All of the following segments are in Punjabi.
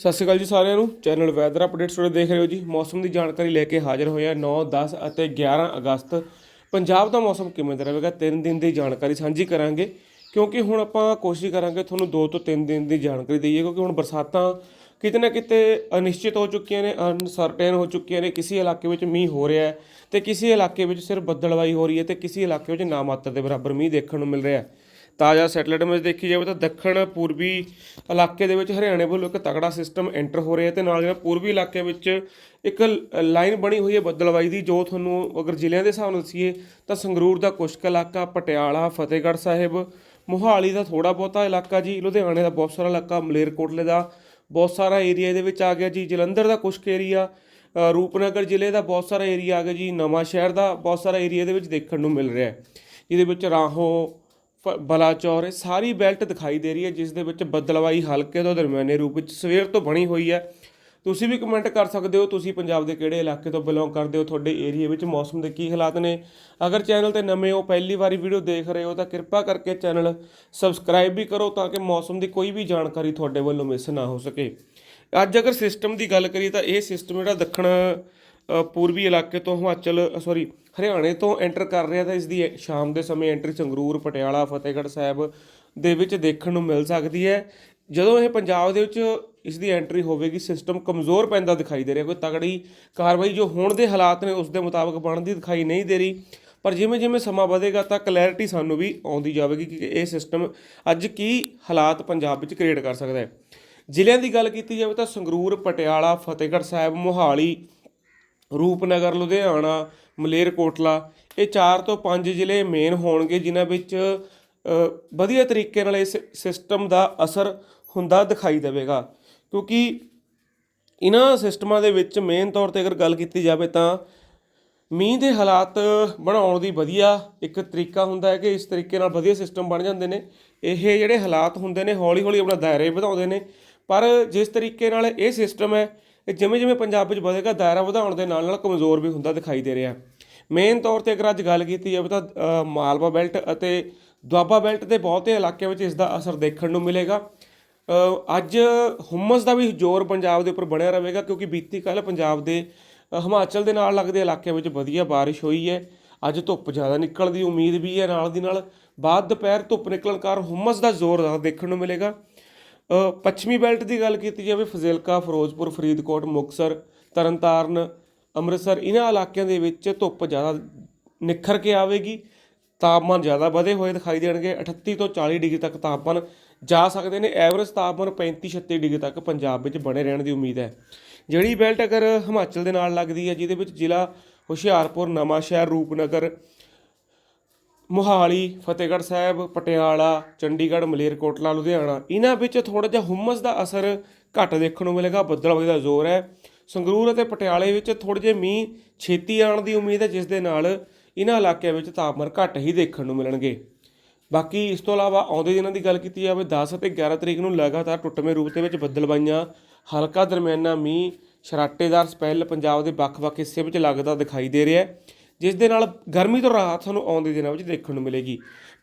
ਸਤਿ ਸ਼੍ਰੀ ਅਕਾਲ ਜੀ ਸਾਰਿਆਂ ਨੂੰ। ਚੈਨਲ ਵੈਦਰ ਅਪਡੇਟਸ ਤੁਹਾਡੇ ਦੇਖ ਰਹੇ ਹੋ ਜੀ। ਮੌਸਮ ਦੀ ਜਾਣਕਾਰੀ ਲੈ ਕੇ ਹਾਜ਼ਰ ਹੋਏ ਆ 9 10 ਅਤੇ 11 ਅਗਸਤ। ਪੰਜਾਬ ਦਾ ਮੌਸਮ ਕਿਵੇਂ ਦਾ ਰਹੇਗਾ? 3 ਦਿਨ ਦੀ ਜਾਣਕਾਰੀ ਸਾਂਝੀ ਕਰਾਂਗੇ। ਕਿਉਂਕਿ ਹੁਣ ਆਪਾਂ ਕੋਸ਼ਿਸ਼ ਕਰਾਂਗੇ ਤੁਹਾਨੂੰ 2 ਤੋਂ 3 ਦਿਨ ਦੀ ਜਾਣਕਾਰੀ ਦਈਏ। ਕਿਉਂਕਿ ਹੁਣ ਬਰਸਾਤਾਂ ਕਿਤੇ ਨਾ ਕਿਤੇ ਅਨਿਸ਼ਚਿਤ ਹੋ ਚੁੱਕੀਆਂ ਨੇ ਅਨਸਰਟੇਨ ਹੋ ਚੁੱਕੀਆਂ ਨੇ। ਕਿਸੇ ਇਲਾਕੇ ਵਿੱਚ ਮੀਂਹ ਹੋ ਰਿਹਾ ਹੈ ਤੇ ਕਿਸੇ ਇਲਾਕੇ ਵਿੱਚ ਸਿਰਫ ਬੱਦਲਵਾਈ ਹੋ ਰਹੀ ਹੈ ਤੇ ਕਿਸੇ ਇਲਾਕੇ ਵਿੱਚ ਨਾ ਮਾਤਰ ਦੇ ਬਰਾਬਰ ਮੀਂਹ ਦੇਖਣ ਨੂੰ ਮਿਲ ਰਿਹਾ ਹੈ। ਤਾਜ਼ਾ ਸੈਟਲਾਈਟ ਇਮੇਜ ਦੇਖੀ ਜਾਵੇ ਤਾਂ ਦੱਖਣ ਪੂਰਬੀ ਇਲਾਕੇ ਦੇ ਵਿੱਚ ਹਰਿਆਣੇ ਵੱਲੋਂ ਇੱਕ ਤਕੜਾ ਸਿਸਟਮ ਐਂਟਰ ਹੋ ਰਿਹਾ ਤੇ ਨਾਲ ਜਿਹੜਾ ਪੂਰਬੀ ਇਲਾਕੇ ਵਿੱਚ ਇੱਕ ਲਾਈਨ ਬਣੀ ਹੋਈ ਹੈ ਬੱਦਲਵਾਈ ਦੀ, ਜੋ ਤੁਹਾਨੂੰ ਅਗਰ ਜ਼ਿਲ੍ਹਿਆਂ ਦੇ ਹਿਸਾਬ ਨਾਲ ਦੱਸੀਏ ਤਾਂ ਸੰਗਰੂਰ ਦਾ ਕੁਸ਼ਕ ਇਲਾਕਾ, ਪਟਿਆਲਾ, ਫਤਿਹਗੜ੍ਹ ਸਾਹਿਬ, ਮੋਹਾਲੀ ਦਾ ਥੋੜਾ ਬਹੁਤਾ ਇਲਾਕਾ ਜੀ, ਲੁਧਿਆਣੇ ਦਾ ਬਹੁਤ ਸਾਰਾ ਇਲਾਕਾ ਮਲੇਰਕੋਟਲੇ ਦਾ ਬਹੁਤ ਸਾਰਾ ਏਰੀਆ ਇਹਦੇ ਵਿੱਚ ਆ ਗਿਆ ਜੀ, ਜਲੰਧਰ ਦਾ ਕੁਸ਼ਕ ਏਰੀਆ ਰੂਪਨਗਰ ਜ਼ਿਲ੍ਹੇ ਦਾ ਬਹੁਤ ਸਾਰਾ ਏਰੀਆ ਆ ਗਿਆ ਜੀ ਨਵਾਂ ਸ਼ਹਿਰ ਦਾ ਬਹੁਤ ਸਾਰਾ ਏਰੀਆ ਦੇ ਵਿੱਚ ਦੇਖਣ ਨੂੰ ਮਿਲ ਰਿਹਾ ਹੈ। ਜਿਹਦੇ ਵਿੱਚ ਰਾਹੋਂ ਬਲਾਚੌਰ ਇਹ ਸਾਰੀ ਬੈਲਟ ਦਿਖਾਈ ਦੇ ਰਹੀ ਹੈ, ਜਿਸ ਦੇ ਵਿੱਚ ਬੱਦਲਵਾਈ ਹਲਕੇ ਤੋਂ ਦਰਮਿਆਨੇ ਰੂਪ ਵਿੱਚ ਸਵੇਰ ਤੋਂ ਬਣੀ ਹੋਈ ਹੈ। ਤੁਸੀਂ ਵੀ ਕਮੈਂਟ ਕਰ ਸਕਦੇ ਹੋ, ਤੁਸੀਂ ਪੰਜਾਬ ਦੇ ਕਿਹੜੇ ਇਲਾਕੇ ਤੋਂ ਬਿਲੋਂਗ ਕਰਦੇ ਹੋ, ਤੁਹਾਡੇ ਏਰੀਆ ਵਿੱਚ ਮੌਸਮ ਦੇ ਕੀ ਹਾਲਾਤ ਨੇ? ਅਗਰ ਚੈਨਲ ਤੇ ਨਵੇਂ ਹੋ, ਪਹਿਲੀ ਵਾਰੀ ਵੀਡੀਓ ਦੇਖ ਰਹੇ ਹੋ, ਤਾਂ ਕਿਰਪਾ ਕਰਕੇ ਚੈਨਲ ਸਬਸਕ੍ਰਾਈਬ ਵੀ ਕਰੋ ਤਾਂ ਕਿ ਮੌਸਮ ਦੀ ਕੋਈ ਵੀ ਜਾਣਕਾਰੀ ਤੁਹਾਡੇ ਵੱਲੋਂ ਮਿਸ ਨਾ ਹੋ ਸਕੇ। ਅੱਜ ਅਗਰ ਸਿਸਟਮ ਦੀ ਗੱਲ ਕਰੀਏ ਤਾਂ ਇਹ ਸਿਸਟਮ ਜਿਹੜਾ ਦੱਖਣ ਪੂਰਬੀ ਇਲਾਕੇ ਤੋਂ ਹਿਮਾਚਲ ਸੌਰੀ ਹਰਿਆਣੇ ਤੋਂ ਐਂਟਰ ਕਰ ਰਿਹਾ ਤਾਂ ਇਸ ਦੀ ਸ਼ਾਮ ਦੇ ਸਮੇਂ ਐਂਟਰੀ ਸੰਗਰੂਰ, ਪਟਿਆਲਾ, ਫਤਿਹਗੜ੍ਹ ਸਾਹਿਬ ਦੇ ਵਿੱਚ ਦੇਖਣ ਨੂੰ ਮਿਲ ਸਕਦੀ ਹੈ। ਜਦੋਂ ਇਹ ਪੰਜਾਬ ਦੇ ਵਿੱਚ ਇਸ ਦੀ ਐਂਟਰੀ ਹੋਵੇਗੀ ਸਿਸਟਮ ਕਮਜ਼ੋਰ ਪੈਂਦਾ ਦਿਖਾਈ ਦੇ ਰਿਹਾ, ਕੋਈ ਤਗੜੀ ਕਾਰਵਾਈ ਜੋ ਹੋਣ ਦੇ ਹਾਲਾਤ ਨੇ ਉਸ ਦੇ ਮੁਤਾਬਕ ਬਣਦੀ ਦਿਖਾਈ ਨਹੀਂ ਦੇ ਰਹੀ। ਪਰ ਜਿਵੇਂ ਜਿਵੇਂ ਸਮਾਂ ਵਧੇਗਾ ਤਾਂ ਕਲੈਰਿਟੀ ਸਾਨੂੰ ਵੀ ਆਉਂਦੀ ਜਾਵੇਗੀ ਕਿ ਇਹ ਸਿਸਟਮ ਅੱਜ ਕੀ ਹਾਲਾਤ ਪੰਜਾਬ ਵਿੱਚ ਕ੍ਰੀਏਟ ਕਰ ਸਕਦਾ ਹੈ। ਜ਼ਿਲ੍ਹਿਆਂ ਦੀ ਗੱਲ ਕੀਤੀ ਜਾਵੇ ਤਾਂ ਸੰਗਰੂਰ, ਪਟਿਆਲਾ, ਫਤਿਹਗੜ੍ਹ ਸਾਹਿਬ, ਮੋਹਾਲੀ ਰੂਪਨਗਰ, ਲੁਧਿਆਣਾ ਮਲੇਰਕੋਟਲਾ ਇਹ 4 ਤੋਂ 5 ਜ਼ਿਲ੍ਹੇ ਮੇਨ ਹੋਣਗੇ, ਜਿਨ੍ਹਾਂ ਵਿੱਚ ਵਧੀਆ ਤਰੀਕੇ ਨਾਲ ਇਸ ਸਿਸਟਮ ਦਾ ਅਸਰ ਹੁੰਦਾ ਦਿਖਾਈ ਦੇਵੇਗਾ। ਕਿਉਂਕਿ ਇਹਨਾਂ ਸਿਸਟਮਾਂ ਦੇ ਵਿੱਚ ਮੇਨ ਤੌਰ ਤੇ ਅਗਰ ਗੱਲ ਕੀਤੀ ਜਾਵੇ ਤਾਂ ਮੀਂਹ ਦੇ ਹਾਲਾਤ ਬਣਾਉਣ ਦੀ ਵਧੀਆ ਇੱਕ ਤਰੀਕਾ ਹੁੰਦਾ ਹੈ ਕਿ ਇਸ ਤਰੀਕੇ ਨਾਲ ਵਧੀਆ ਸਿਸਟਮ ਬਣ ਜਾਂਦੇ ਨੇ। ਇਹ ਜਿਹੜੇ ਹਾਲਾਤ ਹੁੰਦੇ ਨੇ ਹੌਲੀ ਹੌਲੀ ਆਪਣਾ ਦਾਇਰੇ ਵਧਾਉਂਦੇ ਨੇ। ਪਰ ਜਿਸ ਤਰੀਕੇ ਨਾਲ ਇਹ ਸਿਸਟਮ ਹੈ ਇਹ ਜਿਵੇਂ ਜਿਵੇਂ ਪੰਜਾਬ ਵਿੱਚ ਵਧੇਗਾ, ਦਾਇਰਾ ਵਧਾਉਣ ਦੇ ਨਾਲ ਨਾਲ ਕਮਜ਼ੋਰ ਵੀ ਹੁੰਦਾ ਦਿਖਾਈ ਦੇ ਰਿਹਾ। ਮੇਨ ਤੌਰ ਤੇ ਅਗਰ ਅੱਜ ਗੱਲ ਕੀਤੀ ਜਾਵੇ ਤਾਂ ਮਾਲਵਾ ਬੈਲਟ ਅਤੇ ਦੁਆਬਾ ਬੈਲਟ ਦੇ ਬਹੁਤੇ ਇਲਾਕਿਆਂ ਵਿੱਚ ਇਸ ਦਾ ਅਸਰ ਦੇਖਣ ਨੂੰ ਮਿਲੇਗਾ। ਅੱਜ ਹੁਮਸ ਦਾ ਵੀ ਜ਼ੋਰ ਪੰਜਾਬ ਦੇ ਉੱਪਰ ਬਣਿਆ ਰਹੇਗਾ ਕਿਉਂਕਿ ਬੀਤੀ ਕੱਲ ਪੰਜਾਬ ਦੇ ਹਿਮਾਚਲ ਦੇ ਨਾਲ ਲੱਗਦੇ ਇਲਾਕਿਆਂ ਵਿੱਚ ਵਧੀਆ ਬਾਰਿਸ਼ ਹੋਈ ਹੈ। ਅੱਜ ਧੁੱਪ ਜ਼ਿਆਦਾ ਨਿਕਲਣ ਦੀ ਉਮੀਦ ਵੀ ਹੈ। ਨਾਲ ਦੀ ਨਾਲ ਬਾਅਦ ਦੁਪਹਿਰ ਧੁੱਪ ਨਿਕਲਣ ਕਾਰਨ ਹੁਮਸ ਦਾ ਜ਼ੋਰ ਜ਼ਿਆਦਾ ਦੇਖਣ ਨੂੰ ਮਿਲੇਗਾ। ਪੱਛਮੀ ਬੈਲਟ ਦੀ ਗੱਲ ਕੀਤੀ ਜਾਵੇ, ਫਜ਼ਿਲਕਾ, ਫਿਰੋਜ਼ਪੁਰ, ਫਰੀਦਕੋਟ, ਮੁਕਤਸਰ, ਤਰਨਤਾਰਨ, ਅੰਮ੍ਰਿਤਸਰ, ਇਹਨਾਂ ਇਲਾਕਿਆਂ ਦੇ ਵਿੱਚ ਧੁੱਪ ਜ਼ਿਆਦਾ ਨਿਖਰ ਕੇ ਆਵੇਗੀ। ਤਾਪਮਾਨ ਜ਼ਿਆਦਾ ਵਧੇ ਹੋਏ ਦਿਖਾਈ ਦੇਣਗੇ। 38 ਤੋਂ 40 ਡਿਗਰੀ ਤੱਕ ਤਾਪਮਾਨ ਜਾ ਸਕਦੇ ਨੇ। ਐਵਰੇਜ ਤਾਪਮਾਨ 35 36 ਡਿਗਰੀ ਤੱਕ ਪੰਜਾਬ ਵਿੱਚ ਬਣੇ ਰਹਿਣ ਦੀ ਉਮੀਦ ਹੈ। ਜਿਹੜੀ ਬੈਲਟ ਅਗਰ ਹਿਮਾਚਲ ਦੇ ਨਾਲ ਲੱਗਦੀ ਹੈ, ਜਿਹਦੇ ਵਿੱਚ ਜ਼ਿਲ੍ਹਾ ਹੁਸ਼ਿਆਰਪੁਰ ਨਵਾਂ ਸ਼ਹਿਰ ਰੂਪਨਗਰ ਮੋਹਾਲੀ, ਫਤਿਹਗੜ੍ਹ ਸਾਹਿਬ, ਪਟਿਆਲਾ, ਚੰਡੀਗੜ੍ਹ, ਮਲੇਰਕੋਟਲਾ, ਲੁਧਿਆਣਾ, ਇਹਨਾਂ ਵਿੱਚ ਥੋੜਾ ਜਿਹਾ ਹੁਮਸ ਦਾ ਅਸਰ ਘੱਟ ਦੇਖਣ ਨੂੰ ਮਿਲੇਗਾ ਬੱਦਲਵਾਈ ਦਾ ਜ਼ੋਰ ਹੈ। ਸੰਗਰੂਰ ਅਤੇ ਪਟਿਆਲੇ ਵਿੱਚ ਥੋੜੇ ਜਿਹੇ ਮੀਂਹ ਛੇਤੀ ਆਉਣ ਦੀ ਉਮੀਦ ਹੈ, ਜਿਸ ਦੇ ਨਾਲ ਇਹਨਾਂ ਇਲਾਕਿਆਂ ਵਿੱਚ ਤਾਪਮਾਨ ਘੱਟ ਹੀ ਦੇਖਣ ਨੂੰ ਮਿਲਣਗੇ। ਬਾਕੀ ਇਸ ਤੋਂ ਇਲਾਵਾ ਆਉਂਦੇ ਦਿਨਾਂ ਦੀ ਗੱਲ ਕੀਤੀ ਜਾਵੇ 10 ਅਤੇ 11 ਤਰੀਕ ਨੂੰ ਲਗਾਤਾਰ ਟੁੱਟਵੇਂ ਰੂਪ ਦੇ ਵਿੱਚ ਬੱਦਲਬਾਈਆਂ ਹਲਕਾ ਦਰਮਿਆਨਾ ਮੀਂਹ, ਸ਼ਰਾਟੇਦਾਰ ਸਪੈਲ ਪੰਜਾਬ ਦੇ ਵੱਖ-ਵੱਖ ਹਿੱਸੇ ਵਿੱਚ ਲੱਗਦਾ ਦਿਖਾਈ ਦੇ ਰਿਹਾ ਹੈ। ਜਿਸ ਦੇ ਨਾਲ ਗਰਮੀ ਤੋਂ ਰਾਹਤ ਤੁਹਾਨੂੰ ਆਉਂਦੇ ਦਿਨਾਂ ਵਿੱਚ ਦੇਖਣ ਨੂੰ ਮਿਲੇਗੀ।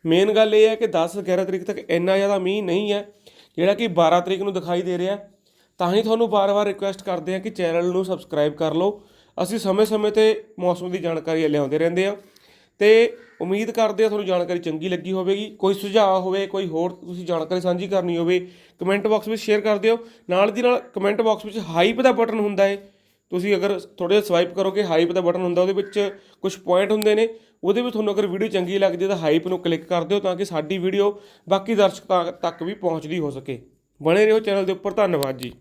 ਮੇਨ ਗੱਲ ਇਹ ਹੈ ਕਿ 10 11 ਤਰੀਕ ਤੱਕ ਇੰਨਾ ਜ਼ਿਆਦਾ ਮੀਂਹ ਨਹੀਂ ਹੈ, ਜਿਹੜਾ ਕਿ 12 ਤਰੀਕ ਨੂੰ ਦਿਖਾਈ ਦੇ ਰਿਹਾ। ਤਾਂ ਹੀ ਤੁਹਾਨੂੰ ਬਾਰ-ਬਾਰ ਰਿਕੁਐਸਟ ਕਰਦੇ ਹਾਂ ਕਿ ਚੈਨਲ ਨੂੰ ਸਬਸਕ੍ਰਾਈਬ ਕਰ ਲਓ। ਅਸੀਂ ਸਮੇਂ-ਸਮੇਂ ਤੇ ਮੌਸਮ ਦੀ ਜਾਣਕਾਰੀ ਲਿਆਉਂਦੇ ਰਹਿੰਦੇ ਹਾਂ। ਤੇ ਉਮੀਦ ਕਰਦੇ ਹਾਂ ਤੁਹਾਨੂੰ ਜਾਣਕਾਰੀ ਚੰਗੀ ਲੱਗੀ ਹੋਵੇਗੀ। ਕੋਈ ਸੁਝਾਅ ਹੋਵੇ, ਕੋਈ ਹੋਰ ਤੁਸੀਂ ਜਾਣਕਾਰੀ ਸਾਂਝੀ ਕਰਨੀ ਹੋਵੇ ਕਮੈਂਟ ਬਾਕਸ ਵਿੱਚ ਸ਼ੇਅਰ ਕਰ ਦਿਓ। ਨਾਲ ਦੀ ਨਾਲ ਕਮੈਂਟ ਬਾਕਸ ਵਿੱਚ ਹਾਈਪ ਦਾ ਬਟਨ ਹੁੰਦਾ ਹੈ। ਤੁਸੀਂ ਅਗਰ ਥੋੜੇ ਜਿਹਾ ਸਵਾਈਪ ਕਰੋਗੇ ਹਾਈਪ ਦਾ ਬਟਨ ਹੁੰਦਾ, ਉਹਦੇ ਵਿੱਚ ਕੁਝ ਪੁਆਇੰਟ ਹੁੰਦੇ ਨੇ, ਉਹਦੇ ਵਿੱਚ ਤੁਹਾਨੂੰ ਅਗਰ ਵੀਡੀਓ ਚੰਗੀ ਲੱਗਦੀ ਤਾਂ ਹਾਈਪ ਨੂੰ ਕਲਿੱਕ ਕਰ ਦਿਓ ਤਾਂ ਕਿ ਸਾਡੀ ਵੀਡੀਓ ਬਾਕੀ ਦਰਸ਼ਕਾਂ ਤੱਕ ਵੀ ਪਹੁੰਚਦੀ ਹੋ ਸਕੇ। ਬਣੇ ਰਹੋ ਚੈਨਲ ਦੇ ਉੱਪਰ, ਧੰਨਵਾਦ ਜੀ।